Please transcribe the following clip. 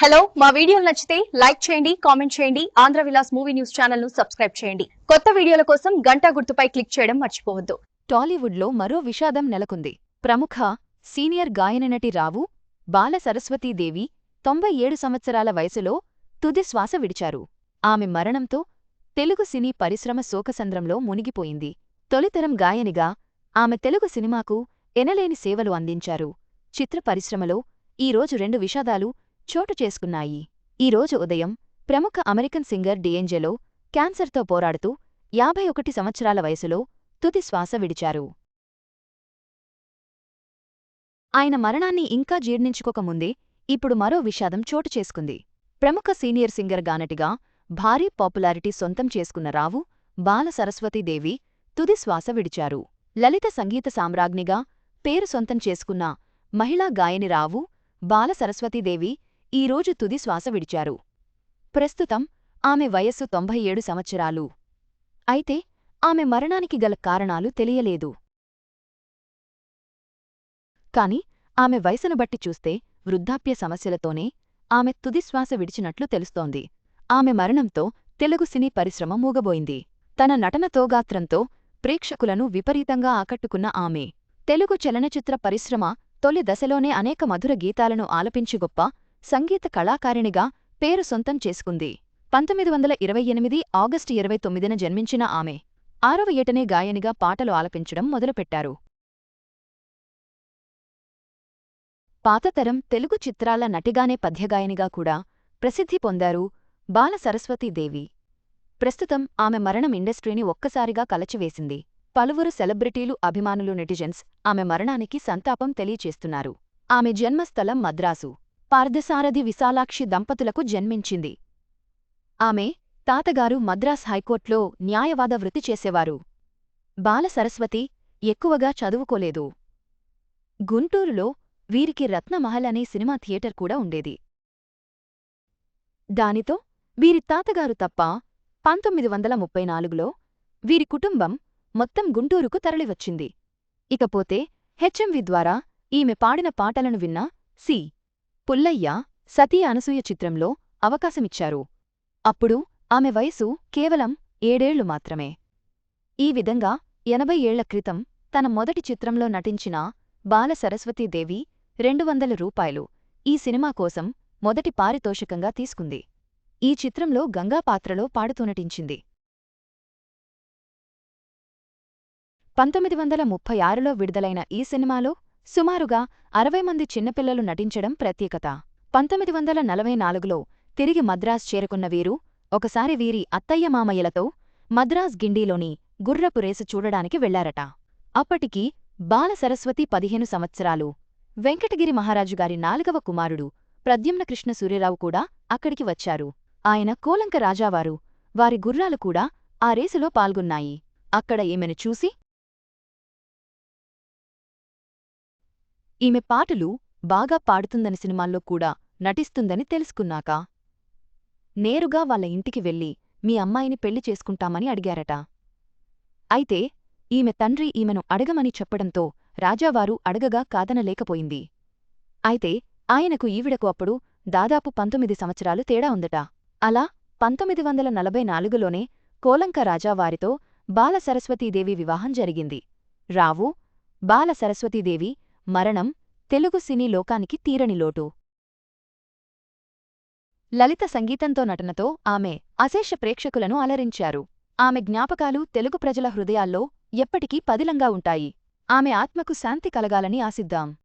Hello మా వీడియోలు నచ్చితే లైక్ చేయండి కామెంట్ చేయండి ఆంధ్ర విలాస్ మూవీ న్యూస్ ఛానల్ను సబ్స్క్రైబ్ చేయండి. కొత్త వీడియోల కోసం గంట గుర్తుపై క్లిక్ చేయడం మర్చిపోవద్దు. టాలీవుడ్లో మరో విషాదం నెలకొంది. ప్రముఖ సీనియర్ గాయననటి రావు బాల సరస్వతీదేవి తొంభై ఏడు సంవత్సరాల వయసులో తుది శ్వాస విడిచారు. ఆమె మరణంతో తెలుగు సినీ పరిశ్రమ శోకసంద్రంలో మునిగిపోయింది. తొలితరం గాయనిగా ఆమె తెలుగు సినిమాకు ఎనలేని సేవలు అందించారు. చిత్ర పరిశ్రమలో ఈరోజు రెండు విషాదాలు చోటు చేసుకున్నాయి. ఈరోజు ఉదయం ప్రముఖ అమెరికన్ సింగర్ డిఎంజెలో క్యాన్సర్తో పోరాడుతూ యాభై ఒకటి సంవత్సరాల వయసులో తుది శ్వాస విడిచారు. ఆయన మరణాన్ని ఇంకా జీర్ణించుకోకముందే ఇప్పుడు మరో విషాదం చోటు చేసుకుంది. ప్రముఖ సీనియర్ సింగర్ గానటిగా భారీ పాపులారిటీ సొంతం చేసుకున్న రావు బాల సరస్వతీదేవి తుది శ్వాస విడిచారు. లలిత సంగీత సామ్రాజ్ఞిగా పేరు సొంతం చేసుకున్న మహిళా గాయని రావు బాల సరస్వతీదేవి ఈరోజు తుది శ్వాస విడిచారు. ప్రస్తుతం ఆమె వయస్సు తొంభై ఏడు సంవత్సరాలు. అయితే ఆమె మరణానికి గల కారణాలు తెలియలేదు. కాని ఆమె వయసును బట్టి చూస్తే వృద్ధాప్య సమస్యలతోనే ఆమె తుదిశ్వాస విడిచినట్లు తెలుస్తోంది. ఆమె మరణంతో తెలుగు సినీ పరిశ్రమ మూగబోయింది. తన నటనతోగాత్రంతో ప్రేక్షకులను విపరీతంగా ఆకట్టుకున్న ఆమె తెలుగు చలనచిత్ర పరిశ్రమ తొలి దశలోనే అనేక మధుర గీతాలను ఆలపించి గొప్ప సంగీత కళాకారిణిగా పేరు సొంతం చేసుకుంది. పంతొమ్మిది వందల ఇరవై ఎనిమిది ఆగస్టు ఇరవై తొమ్మిదిన జన్మించిన ఆమె. ఆరవ ఏటనే గాయనిగా పాటలు ఆలపించడం మొదలుపెట్టారు. పాతతరం తెలుగు చిత్రాల నటిగానే పద్యగాయనిగా కూడా ప్రసిద్ధి పొందారు బాల సరస్వతీదేవి ప్రస్తుతం ఆమె మరణం ఇండస్ట్రీని ఒక్కసారిగా కలచివేసింది. పలువురు సెలబ్రిటీలు అభిమానులు నెటిజన్స్ ఆమె మరణానికి సంతాపం తెలియచేస్తున్నారు. ఆమె జన్మస్థలం మద్రాసు. పార్థసారథి విశాలాక్షి దంపతులకు జన్మించింది. ఆమె తాతగారు మద్రాస్ హైకోర్టులో న్యాయవాద వృత్తి చేసేవారు. బాల సరస్వతి ఎక్కువగా చదువుకోలేదు. గుంటూరులో వీరికి రత్నమహల్ అనే సినిమా థియేటర్ కూడా ఉండేది. దానితో వీరి తాతగారు తప్ప పంతొమ్మిది వందల ముప్పై నాలుగులో వీరి కుటుంబం మొత్తం గుంటూరుకు తరలివచ్చింది. ఇకపోతే హెచ్ఎంవి ద్వారా ఈమె పాడిన పాటలను విన్న సి. పుల్లయ్య సతీ అనసూయ చిత్రంలో అవకాశమిచ్చారు. అప్పుడు ఆమె వయసు కేవలం ఏడేళ్ళు మాత్రమే. ఈ విధంగా ఎనభై ఏళ్ళ క్రితం తన మొదటి చిత్రంలో నటించిన బాల సరస్వతీదేవి రెండు వందల రూపాయలు ఈ సినిమా కోసం మొదటి పారితోషికంగా తీసుకుంది. ఈ చిత్రంలో గంగా పాత్రలో పాడుతూ నటించింది. పంతొమ్మిది వందల ముప్పై ఆరులో విడుదలైన ఈ సినిమాలో సుమారుగా అరవై మంది చిన్నపిల్లలు నటించడం ప్రత్యేకత. పంతొమ్మిది వందల నలభై నాలుగులో తిరిగి మద్రాస్ చేరుకున్న వీరు ఒకసారి వీరి అత్తయ్య మామయ్యలతో మద్రాస్ గిండీలోని గుర్రపు రేసు చూడడానికి వెళ్ళారట. అప్పటికి బాల సరస్వతి పదిహేను సంవత్సరాలు. వెంకటగిరి మహారాజుగారి నాలుగవ కుమారుడు ప్రద్యుమ్నకృష్ణ సూర్యరావు కూడా అక్కడికి వచ్చారు. ఆయన కోలంక రాజావారు వారి గుర్రాలు కూడా ఆ రేసులో పాల్గొన్నాయి. అక్కడ ఈమెను చూసి ఈమె పాటలు బాగా పాడుతుందని సినిమాల్లో కూడా నటిస్తుందని తెలుసుకున్నాక నేరుగా వాళ్ళ ఇంటికి వెళ్ళి మీ అమ్మాయిని పెళ్ళి చేసుకుంటామని అడిగారట. అయితే ఈమె తండ్రి ఈమెను అడగమని చెప్పడంతో రాజావారు అడగగా కాదనలేకపోయింది అయితే ఆయనకు ఈవిడకు అప్పుడు దాదాపు పంతొమ్మిది సంవత్సరాలు తేడా ఉందట. అలా పంతొమ్మిది వందల నలభై నాలుగులోనే కోలంక రాజావారితో బాల సరస్వతీదేవి వివాహం జరిగింది. రావు బాల సరస్వతీదేవి మరణం తెలుగు సినీ లోకానికి తీరని లోటు. లలిత సంగీతంతో నటనతో ఆమె అశేష ప్రేక్షకులను అలరించారు. ఆమె జ్ఞాపకాలు తెలుగు ప్రజల హృదయాల్లో ఎప్పటికీ పదిలంగా ఉంటాయి. ఆమె ఆత్మకు శాంతి కలగాలని ఆశిద్దాం.